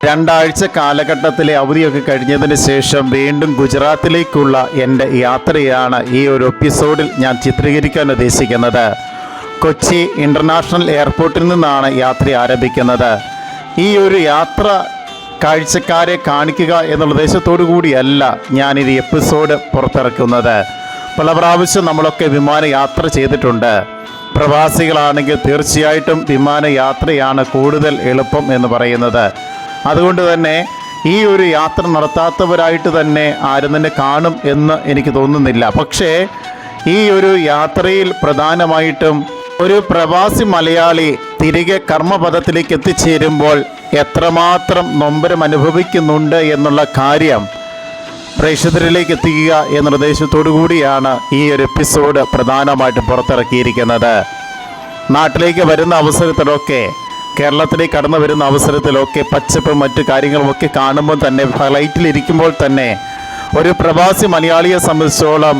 രണ്ടാഴ്ച കാലഘട്ടത്തിലെ അവധിയൊക്കെ കഴിഞ്ഞതിന് ശേഷം വീണ്ടും ഗുജറാത്തിലേക്കുള്ള എന്റെ യാത്രയാണ് ഈ ഒരു എപ്പിസോഡിൽ ഞാൻ ചിത്രീകരിക്കാൻ ഉദ്ദേശിക്കുന്നത്. കൊച്ചി ഇന്റർനാഷണൽ എയർപോർട്ടിൽ നിന്നാണ് യാത്ര ആരംഭിക്കുന്നത്. ഈ ഒരു യാത്ര കാഴ്ചക്കാരെ കാണിക്കുക എന്നുള്ള ഉദ്ദേശത്തോടു കൂടിയല്ല ഞാൻ ഈ എപ്പിസോഡ് പുറത്തിറക്കുന്നത്. പല പ്രാവശ്യം നമ്മളൊക്കെ വിമാന യാത്ര ചെയ്തിട്ടുണ്ട്. പ്രവാസികളാണെങ്കിൽ തീർച്ചയായിട്ടും വിമാനയാത്രയാണ് കൂടുതൽ എളുപ്പം എന്ന് പറയുന്നത്. അതുകൊണ്ട് തന്നെ ഈ ഒരു യാത്ര നടത്താത്തവരായിട്ട് തന്നെ ആരും തന്നെ കാണും എന്ന് എനിക്ക് തോന്നുന്നില്ല. പക്ഷേ ഈ ഒരു യാത്രയിൽ പ്രധാനമായിട്ടും ഒരു പ്രവാസി മലയാളി തിരികെ കർമ്മപഥത്തിലേക്ക് എത്തിച്ചേരുമ്പോൾ എത്രമാത്രം നൊമ്പരം അനുഭവിക്കുന്നുണ്ട് എന്നുള്ള കാര്യം പ്രേക്ഷകരിലേക്ക് എത്തിക്കുക എന്ന നിർദ്ദേശത്തോടു കൂടിയാണ് ഈ ഒരു എപ്പിസോഡ് പ്രധാനമായിട്ടും പുറത്തിറക്കിയിരിക്കുന്നത്. നാട്ടിലേക്ക് വരുന്ന അവസരത്തിലൊക്കെ കേരളത്തിലേക്ക് കടന്നു വരുന്ന അവസരത്തിലൊക്കെ പച്ചപ്പും മറ്റു കാര്യങ്ങളുമൊക്കെ കാണുമ്പോൾ തന്നെ ഫ്ലൈറ്റിലിരിക്കുമ്പോൾ തന്നെ ഒരു പ്രവാസി മലയാളിയെ സംബന്ധിച്ചോളം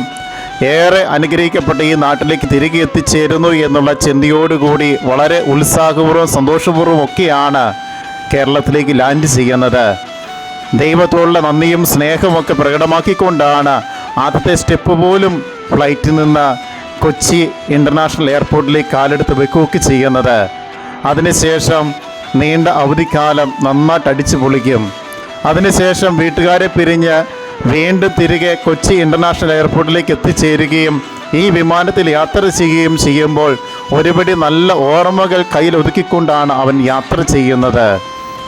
ഏറെ അനുഗ്രഹിക്കപ്പെട്ട ഈ നാട്ടിലേക്ക് തിരികെ എത്തിച്ചേരുന്നു എന്നുള്ള ചിന്തയോടുകൂടി വളരെ ഉത്സാഹപൂർവം സന്തോഷപൂർവം ഒക്കെയാണ് കേരളത്തിലേക്ക് ലാൻഡ് ചെയ്യുന്നത്. ദൈവത്തോടുള്ള നന്ദിയും സ്നേഹമൊക്കെ പ്രകടമാക്കിക്കൊണ്ടാണ് ആദ്യത്തെ സ്റ്റെപ്പ് പോലും ഫ്ലൈറ്റിൽ നിന്ന് കൊച്ചി ഇന്റർനാഷണൽ എയർപോർട്ടിലേക്ക് കാലെടുത്ത് വെക്കുകയൊക്കെ ചെയ്യുന്നത്. അതിനുശേഷം നീണ്ട അവധിക്കാലം നന്നായിട്ട് അടിച്ചു പൊളിക്കും. അതിനുശേഷം വീട്ടുകാരെ പിരിഞ്ഞ് വീണ്ടും തിരികെ കൊച്ചി ഇന്റർനാഷണൽ എയർപോർട്ടിലേക്ക് എത്തിച്ചേരുകയും ഈ വിമാനത്തിൽ യാത്ര ചെയ്യുകയും ചെയ്യുമ്പോൾ ഒരുപടി നല്ല ഓർമ്മകൾ കയ്യിൽ ഒതുക്കിക്കൊണ്ടാണ് അവൻ യാത്ര ചെയ്യുന്നത്.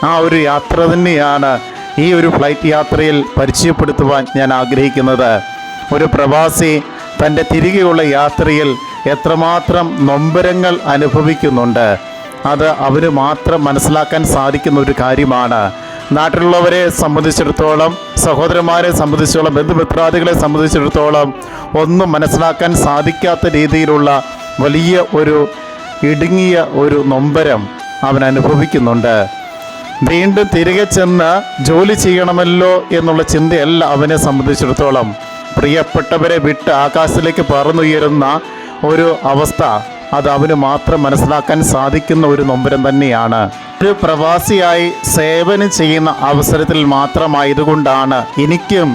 ആ ഒരു യാത്ര തന്നെയാണ് ഈ ഒരു ഫ്ലൈറ്റ് യാത്രയിൽ പരിചയപ്പെടുത്തുവാൻ ഞാൻ ആഗ്രഹിക്കുന്നത്. ഒരു പ്രവാസി തന്റെ തിരികെയുള്ള യാത്രയിൽ എത്രമാത്രം നൊമ്പരങ്ങൾ അനുഭവിക്കുന്നുണ്ട്. അത് അവർ മാത്രം മനസ്സിലാക്കാൻ സാധിക്കുന്ന ഒരു കാര്യമാണ്. നാട്ടിലുള്ളവരെ സംബന്ധിച്ചിടത്തോളം സഹോദരന്മാരെ സംബന്ധിച്ചിടത്തോളം ബന്ധുമിത്രാദികളെ സംബന്ധിച്ചിടത്തോളം ഒന്നും മനസ്സിലാക്കാൻ സാധിക്കാത്ത രീതിയിലുള്ള വലിയ ഒരു ഇടുങ്ങിയ ഒരു നൊമ്പരം അവൻ അനുഭവിക്കുന്നുണ്ട്. വീണ്ടും തിരികെ ചെന്ന് ജോലി ചെയ്യണമല്ലോ എന്നുള്ള ചിന്തയല്ല അവനെ സംബന്ധിച്ചിടത്തോളം. പ്രിയപ്പെട്ടവരെ വിട്ട് ആകാശത്തിലേക്ക് പറന്നുയരുന്ന ഒരു അവസ്ഥ. അത് അവന് മാത്രം മനസ്സിലാക്കാൻ സാധിക്കുന്ന ഒരു നൊമ്പരം തന്നെയാണ്. ഒരു പ്രവാസിയായി സേവനം ചെയ്യുന്ന അവസരത്തിൽ മാത്രമായതുകൊണ്ടാണ് എനിക്കും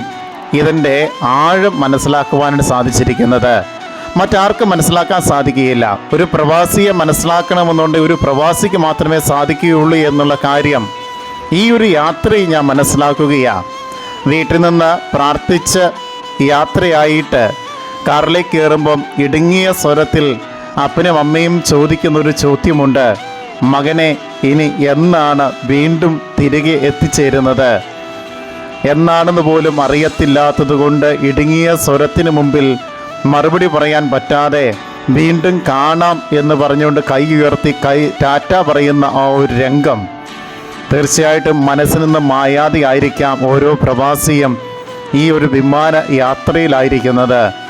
ഇതിന്റെ ആഴം മനസ്സിലാക്കുവാനും സാധിച്ചിരിക്കുന്നത്. മറ്റാർക്കും മനസ്സിലാക്കാൻ സാധിക്കുകയില്ല. ഒരു പ്രവാസിയെ മനസ്സിലാക്കണമെന്നുണ്ടെങ്കിൽ ഒരു പ്രവാസിക്ക് മാത്രമേ സാധിക്കുകയുള്ളൂ എന്നുള്ള കാര്യം ഈ ഒരു യാത്രയിൽ ഞാൻ മനസ്സിലാക്കുകയാണ് വീട്ടിൽ നിന്ന് പ്രാർത്ഥിച്ച് യാത്രയായിട്ട് കാറിലേക്ക് കയറുമ്പം ഇടുങ്ങിയ സ്വരത്തിൽ അപ്പനും അമ്മയും ചോദിക്കുന്ന ഒരു ചോദ്യമുണ്ട്. മകനെ ഇനി എന്നാണ് വീണ്ടും തിരികെ എത്തിച്ചേരുന്നത്? എന്നാണെന്ന് പോലും അറിയത്തില്ലാത്തത് കൊണ്ട് ഇടുങ്ങിയ സ്വരത്തിന് മുമ്പിൽ മറുപടി പറയാൻ പറ്റാതെ വീണ്ടും കാണാം എന്ന് പറഞ്ഞുകൊണ്ട് കൈ ഉയർത്തി കൈ ടാറ്റ പറയുന്ന ആ ഒരു രംഗം. തീർച്ചയായിട്ടും മനസ്സിൽ നിന്ന് മായാതെ ആയിരിക്കാം ഓരോ പ്രവാസിയും ഈ ഒരു വിമാന യാത്രയിലായിരിക്കുന്നത്.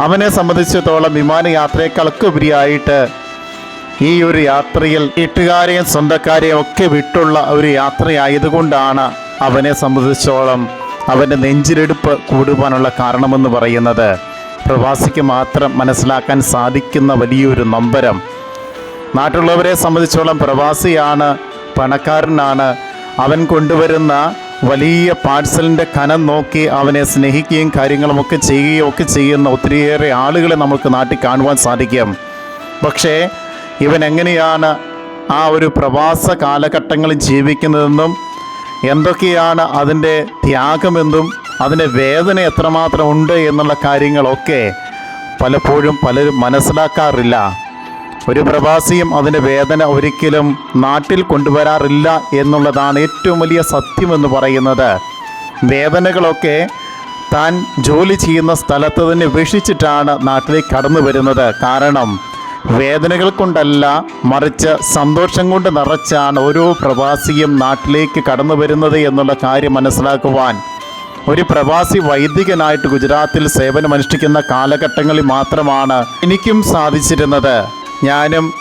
അവനെ സംബന്ധിച്ചിടത്തോളം വിമാനയാത്രയെക്കാളൊക്കെ ഉപരിയായിട്ട് ഈ ഒരു യാത്രയിൽ വീട്ടുകാരെയും സ്വന്തക്കാരെയും ഒക്കെ വിട്ടുള്ള ഒരു യാത്രയായതുകൊണ്ടാണ് അവനെ സംബന്ധിച്ചോളം അവന്റെ നെഞ്ചിലെടുപ്പ് കൂടുവാനുള്ള കാരണമെന്ന് പറയുന്നത്. പ്രവാസിക്ക് മാത്രം മനസ്സിലാക്കാൻ സാധിക്കുന്ന വലിയൊരു നമ്പരം. നാട്ടിലുള്ളവരെ സംബന്ധിച്ചോളം പ്രവാസിയാണ് പണക്കാരനാണ്. അവൻ കൊണ്ടുവരുന്ന വലിയ പാഴ്സലിന്റെ കനം നോക്കി അവനെ സ്നേഹിക്കുകയും കാര്യങ്ങളുമൊക്കെ ചെയ്യുകയും ഒക്കെ ചെയ്യുന്ന ഒത്തിരിയേറെ ആളുകളെ നമുക്ക് നാട്ടിൽ കാണുവാൻ സാധിക്കും. പക്ഷേ ഇവൻ എങ്ങനെയാണ് ആ ഒരു പ്രവാസ കാലഘട്ടങ്ങളിൽ ജീവിക്കുന്നതെന്നും എന്തൊക്കെയാണ് അതിന്റെ ത്യാഗമെന്നും അതിന്റെ വേദന എത്രമാത്രം ഉണ്ട് എന്നുള്ള കാര്യങ്ങളൊക്കെ പലപ്പോഴും പലരും മനസ്സിലാക്കാറില്ല. ഒരു പ്രവാസിയും അതിന്റെ വേദന ഒരിക്കലും നാട്ടിൽ കൊണ്ടുവരാറില്ല എന്നുള്ളതാണ് ഏറ്റവും വലിയ സത്യമെന്ന് പറയുന്നത്. വേദനകളൊക്കെ താൻ ജോലി ചെയ്യുന്ന സ്ഥലത്ത് തന്നെ ഉപേക്ഷിച്ചിട്ടാണ് നാട്ടിലേക്ക് കടന്നു വരുന്നത്. കാരണം വേദനകൾ കൊണ്ടല്ല മറിച്ച് സന്തോഷം കൊണ്ട് നിറച്ചാണ് ഓരോ പ്രവാസിയും നാട്ടിലേക്ക് കടന്നു വരുന്നത് എന്നുള്ള കാര്യം മനസ്സിലാക്കുവാൻ. ഒരു പ്രവാസി വൈദികനായിട്ട് ഗുജറാത്തിൽ സേവനമനുഷ്ഠിക്കുന്ന കാലഘട്ടങ്ങളിൽ മാത്രമാണ് എനിക്കും സാധിച്ചിരുന്നത്. ഞാനും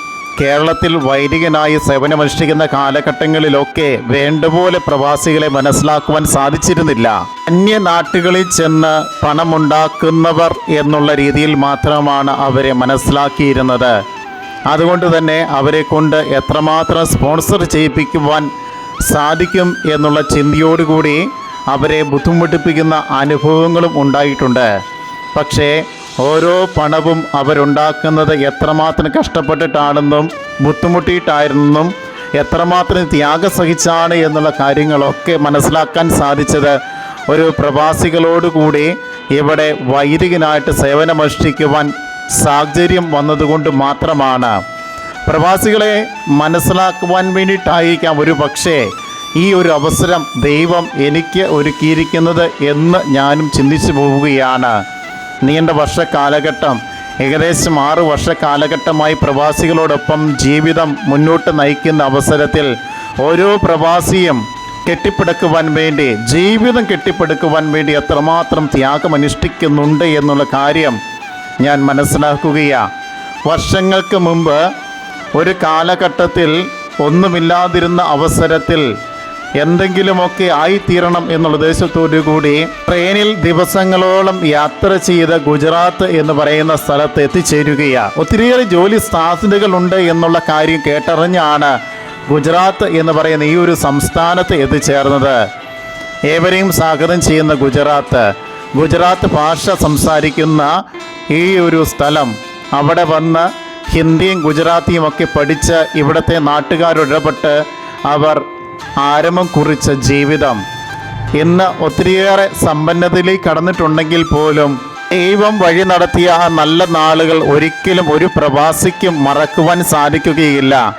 കേരളത്തിൽ വൈദികനായി സേവനമനുഷ്ഠിക്കുന്ന കാലഘട്ടങ്ങളിലൊക്കെ വേണ്ടപോലെ പ്രവാസികളെ മനസ്സിലാക്കുവാൻ സാധിച്ചിരുന്നില്ല. അന്യനാട്ടുകളിൽ ചെന്ന് പണമുണ്ടാക്കുന്നവർ എന്നുള്ള രീതിയിൽ മാത്രമാണ് അവരെ മനസ്സിലാക്കിയിരുന്നത്. അതുകൊണ്ട് തന്നെ അവരെ കൊണ്ട് എത്രമാത്രം സ്പോൺസർ ചെയ്യിപ്പിക്കുവാൻ സാധിക്കും എന്നുള്ള ചിന്തയോടുകൂടി അവരെ ബുദ്ധിമുട്ടിപ്പിക്കുന്ന അനുഭവങ്ങളും ഉണ്ടായിട്ടുണ്ട്. പക്ഷേ ഓരോ പണവും അവരുണ്ടാക്കുന്നത് എത്രമാത്രം കഷ്ടപ്പെട്ടിട്ടാണെന്നും ബുദ്ധിമുട്ടിയിട്ടായിരുന്നെന്നും എത്രമാത്രം ത്യാഗം സഹിച്ചാണ് എന്നുള്ള കാര്യങ്ങളൊക്കെ മനസ്സിലാക്കാൻ സാധിച്ചത്. ഒരു പ്രവാസികളോടുകൂടി ഇവിടെ വൈദികനായിട്ട് സേവനമനുഷ്ഠിക്കുവാൻ സാഹചര്യം വന്നതുകൊണ്ട് മാത്രമാണ്. പ്രവാസികളെ മനസ്സിലാക്കുവാൻ വേണ്ടിയിട്ടായിരിക്കാം ഒരു പക്ഷേ ഈ ഒരു അവസരം ദൈവം എനിക്ക് ഒരുക്കിയിരിക്കുന്നത് എന്ന് ഞാനും ചിന്തിച്ചു പോവുകയാണ്. നീണ്ട വർഷ കാലഘട്ടം ഏകദേശം ആറ് വർഷ കാലഘട്ടമായി പ്രവാസികളോടൊപ്പം ജീവിതം മുന്നോട്ട് നയിക്കുന്ന അവസരത്തിൽ ഓരോ പ്രവാസിയും കെട്ടിപ്പടുക്കുവാൻ വേണ്ടി ജീവിതം കെട്ടിപ്പടുക്കുവാൻ വേണ്ടി എത്രമാത്രം ത്യാഗം അനുഷ്ഠിക്കുന്നുണ്ട് എന്നുള്ള കാര്യം ഞാൻ മനസ്സിലാക്കുകയാണ് വർഷങ്ങൾക്ക് മുമ്പ് ഒരു കാലഘട്ടത്തിൽ ഒന്നുമില്ലാതിരുന്ന അവസരത്തിൽ എന്തെങ്കിലുമൊക്കെ ആയിത്തീരണം എന്നുള്ള ഉദ്ദേശത്തോടു കൂടി ട്രെയിനിൽ ദിവസങ്ങളോളം യാത്ര ചെയ്ത് ഗുജറാത്ത് എന്ന് പറയുന്ന സ്ഥലത്ത് എത്തിച്ചേരുകയാണ് ഒത്തിരിയേറെ ജോലി സാധ്യതകൾ ഉണ്ട് എന്നുള്ള കാര്യം കേട്ടറിഞ്ഞാണ് ഗുജറാത്ത് എന്ന് പറയുന്ന ഈ ഒരു സംസ്ഥാനത്ത് എത്തിച്ചേർന്നത്. ഏവരെയും സ്വാഗതം ചെയ്യുന്ന ഗുജറാത്ത്. ഗുജറാത്ത് ഭാഷ സംസാരിക്കുന്ന ഈ ഒരു സ്ഥലം. അവിടെ വന്ന് ഹിന്ദിയും ഗുജറാത്തിയും ഒക്കെ പഠിച്ച് ഇവിടുത്തെ നാട്ടുകാരിടപെട്ട് അവർ ആരംഭം കുറിച്ച ജീവിതം. ഇന്ന് ഒത്തിരിയേറെ സമ്പന്നതയിലേക്ക് കടന്നിട്ടുണ്ടെങ്കിൽ പോലും ദൈവം വഴി നടത്തിയ ആ നല്ല നാളുകൾ ഒരിക്കലും ഒരു പ്രവാസിക്കും മറക്കുവാൻ സാധിക്കുകയില്ല.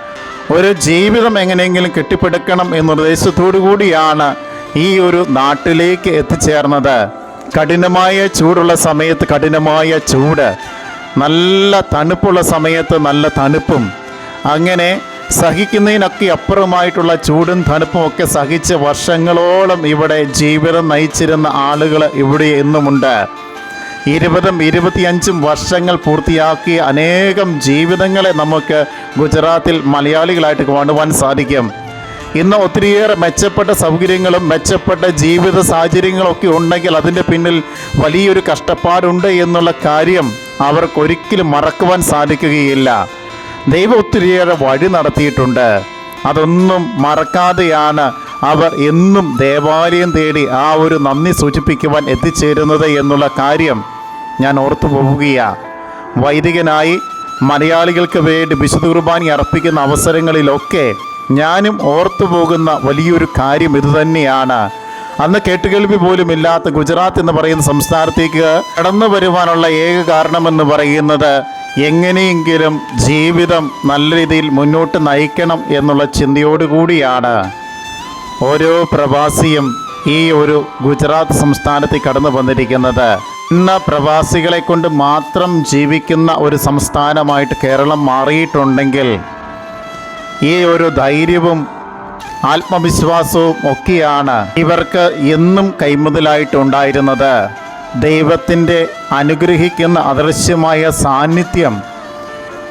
ഒരു ജീവിതം എങ്ങനെയെങ്കിലും കെട്ടിപ്പടുക്കണം എന്ന ഉദ്ദേശത്തോടു കൂടിയാണ് ഈ ഒരു നാട്ടിലേക്ക് എത്തിച്ചേർന്നത്. കഠിനമായ ചൂടുള്ള സമയത്ത് കഠിനമായ ചൂട്. നല്ല തണുപ്പുള്ള സമയത്ത് നല്ല തണുപ്പും. അങ്ങനെ സഹിക്കുന്നതിനൊക്കെ അപ്പുറമായിട്ടുള്ള ചൂടും തണുപ്പും ഒക്കെ സഹിച്ച് വർഷങ്ങളോളം ഇവിടെ ജീവിതം നയിച്ചിരുന്ന ആളുകൾ ഇവിടെ എന്നുമുണ്ട്. ഇരുപതും ഇരുപത്തിയഞ്ചും വർഷങ്ങൾ പൂർത്തിയാക്കി അനേകം ജീവിതങ്ങളെ നമുക്ക് ഗുജറാത്തിൽ മലയാളികളായിട്ട് കാണുവാൻ സാധിക്കും. ഇന്ന് ഒത്തിരിയേറെ മെച്ചപ്പെട്ട സൗകര്യങ്ങളും മെച്ചപ്പെട്ട ജീവിത സാഹചര്യങ്ങളൊക്കെ ഉണ്ടെങ്കിൽ അതിന്റെ പിന്നിൽ വലിയൊരു കഷ്ടപ്പാടുണ്ട് എന്നുള്ള കാര്യം അവർക്കൊരിക്കലും മറക്കുവാൻ സാധിക്കുകയില്ല. ദൈവം ഒത്തിരിയേറെ വഴി നടത്തിയിട്ടുണ്ട്. അതൊന്നും മറക്കാതെയാണ് അവർ എന്നും ദേവാലയം തേടി ആ ഒരു നന്ദി സൂചിപ്പിക്കുവാൻ എത്തിച്ചേരുന്നത് എന്നുള്ള കാര്യം ഞാൻ ഓർത്തു പോവുകയാണ് വൈദികനായി മലയാളികൾക്ക് വേണ്ടി വിശുദ്ധ കുർബാനി അർപ്പിക്കുന്ന അവസരങ്ങളിലൊക്കെ ഞാനും ഓർത്തു പോകുന്ന വലിയൊരു കാര്യം ഇതുതന്നെയാണ് അന്ന് കേട്ടുകേൾവി പോലും ഇല്ലാത്ത ഗുജറാത്ത് എന്ന് പറയുന്ന സംസ്ഥാനത്തേക്ക് കടന്നു വരുവാനുള്ള ഏക കാരണമെന്ന് പറയുന്നത് എങ്ങനെയെങ്കിലും ജീവിതം നല്ല രീതിയിൽ മുന്നോട്ട് നയിക്കണം എന്നുള്ള ചിന്തയോടുകൂടിയാണ് ഓരോ പ്രവാസിയും ഈ ഒരു ഗുജറാത്ത് സംസ്ഥാനത്തിൽ കടന്നു വന്നിരിക്കുന്നത്. ഇന്ന് പ്രവാസികളെ കൊണ്ട് മാത്രം ജീവിക്കുന്ന ഒരു സംസ്ഥാനമായിട്ട് കേരളം മാറിയിട്ടുണ്ടെങ്കിൽ ഈ ഒരു ധൈര്യവും ആത്മവിശ്വാസവും ഒക്കെയാണ് ഇവർക്ക് എന്നും കൈമുതലായിട്ടുണ്ടായിരുന്നത്. ദൈവത്തിന്റെ അനുഗ്രഹിക്കുന്ന അദൃശ്യമായ സാന്നിധ്യം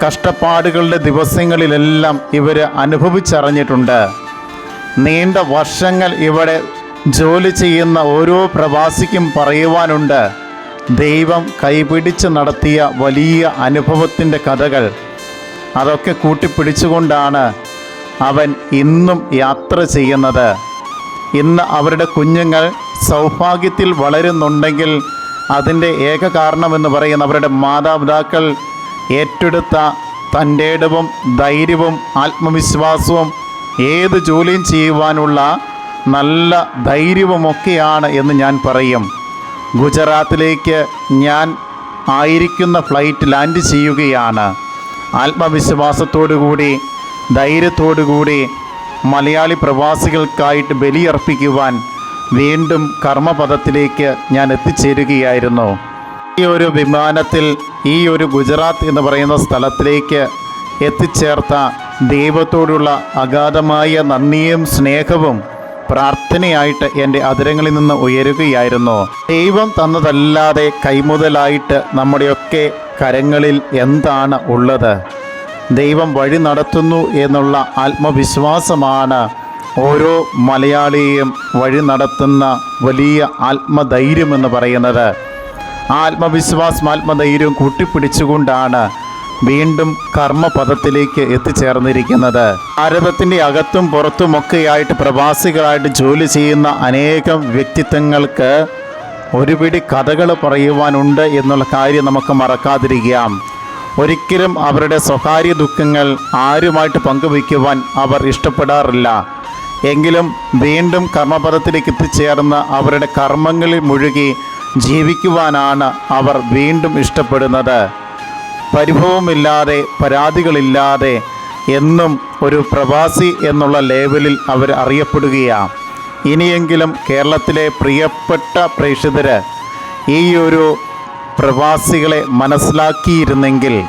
കഷ്ടപ്പാടുകളുടെ ദിവസങ്ങളിലെല്ലാം ഇവർ അനുഭവിച്ചറിഞ്ഞിട്ടുണ്ട്. നീണ്ട വർഷങ്ങൾ ഇവിടെ ജോലി ചെയ്യുന്ന ഓരോ പ്രവാസിക്കും പറയുവാനുണ്ട്. ദൈവം കൈപിടിച്ച് നടത്തിയ വലിയ അനുഭവത്തിന്റെ കഥകൾ. അതൊക്കെ കൂട്ടിപ്പിടിച്ചുകൊണ്ടാണ് അവൻ ഇന്നും യാത്ര ചെയ്യുന്നത്. ഇന്ന് അവരുടെ കുഞ്ഞുങ്ങൾ സൗഭാഗ്യത്തിൽ വളരുന്നുണ്ടെങ്കിൽ അതിന്റെ ഏക കാരണമെന്ന് പറയുന്ന അവരുടെ മാതാപിതാക്കൾ ഏറ്റെടുത്ത തന്റെ ഇടവും ധൈര്യവും ആത്മവിശ്വാസവും ഏത് ജോലിയും ചെയ്യുവാനുള്ള നല്ല ധൈര്യവുമൊക്കെയാണ് എന്ന് ഞാൻ പറയും. ഗുജറാത്തിലേക്ക് ഞാൻ ആയിരിക്കുന്ന ഫ്ലൈറ്റ് ലാൻഡ് ചെയ്യുകയാണ്. ആത്മവിശ്വാസത്തോടുകൂടി ധൈര്യത്തോടുകൂടി മലയാളി പ്രവാസികൾക്കായിട്ട് ബലിയർപ്പിക്കുവാൻ വീണ്ടും കർമ്മപദത്തിലേക്ക് ഞാൻ എത്തിച്ചേരുകയായിരുന്നു. ഈ ഒരു വിമാനത്തിൽ ഈ ഒരു ഗുജറാത്ത് എന്ന് പറയുന്ന സ്ഥലത്തിലേക്ക് എത്തിച്ചേർത്ത ദൈവത്തോടുള്ള അഗാധമായ നന്ദിയും സ്നേഹവും പ്രാർത്ഥനയായിട്ട് എന്റെ അതിരങ്ങളിൽ നിന്ന് ഉയരുകയായിരുന്നു. ദൈവം തന്നതല്ലാതെ കൈമുതലായിട്ട് നമ്മുടെയൊക്കെ കരങ്ങളിൽ എന്താണ് ഉള്ളത്? ദൈവം വഴി നടത്തുന്നു എന്നുള്ള ആത്മവിശ്വാസമാണ് ഓരോ മലയാളിയെയും വഴി നടത്തുന്ന വലിയ ആത്മധൈര്യം എന്ന് പറയുന്നത്. ആത്മവിശ്വാസം ആത്മധൈര്യം കൂട്ടിപ്പിടിച്ചുകൊണ്ടാണ് വീണ്ടും കർമ്മപഥത്തിലേക്ക് എത്തിച്ചേർന്നിരിക്കുന്നത്. ഭാരതത്തിന്റെ അകത്തും പുറത്തുമൊക്കെയായിട്ട് പ്രവാസികളായിട്ട് ജോലി ചെയ്യുന്ന അനേകം വ്യക്തിത്വങ്ങൾക്ക് ഒരുപിടി കഥകൾ പറയുവാനുണ്ട് എന്നുള്ള കാര്യം നമുക്ക് മറക്കാതിരിക്കാം. ഒരിക്കലും അവരുടെ സ്വകാര്യ ദുഃഖങ്ങൾ ആരുമായിട്ട് പങ്കുവയ്ക്കുവാൻ അവർ ഇഷ്ടപ്പെടാറില്ല. എങ്കിലും വീണ്ടും കർമ്മപദത്തിലേക്ക് എത്തിച്ചേർന്ന് അവരുടെ കർമ്മങ്ങളിൽ മുഴുകി ജീവിക്കുവാനാണ് അവർ വീണ്ടും ഇഷ്ടപ്പെടുന്നത്. പരിഭവമില്ലാതെ പരാതികളില്ലാതെ എന്നും ഒരു പ്രവാസി എന്നുള്ള ലേവലിൽ അവർ അറിയപ്പെടുകയാണ്. ഇനിയെങ്കിലും കേരളത്തിലെ പ്രിയപ്പെട്ട പ്രേക്ഷിതർ ഈ ഒരു പ്രവാസികളെ മനസ്സിലാക്കിയിരുന്നെങ്കിൽ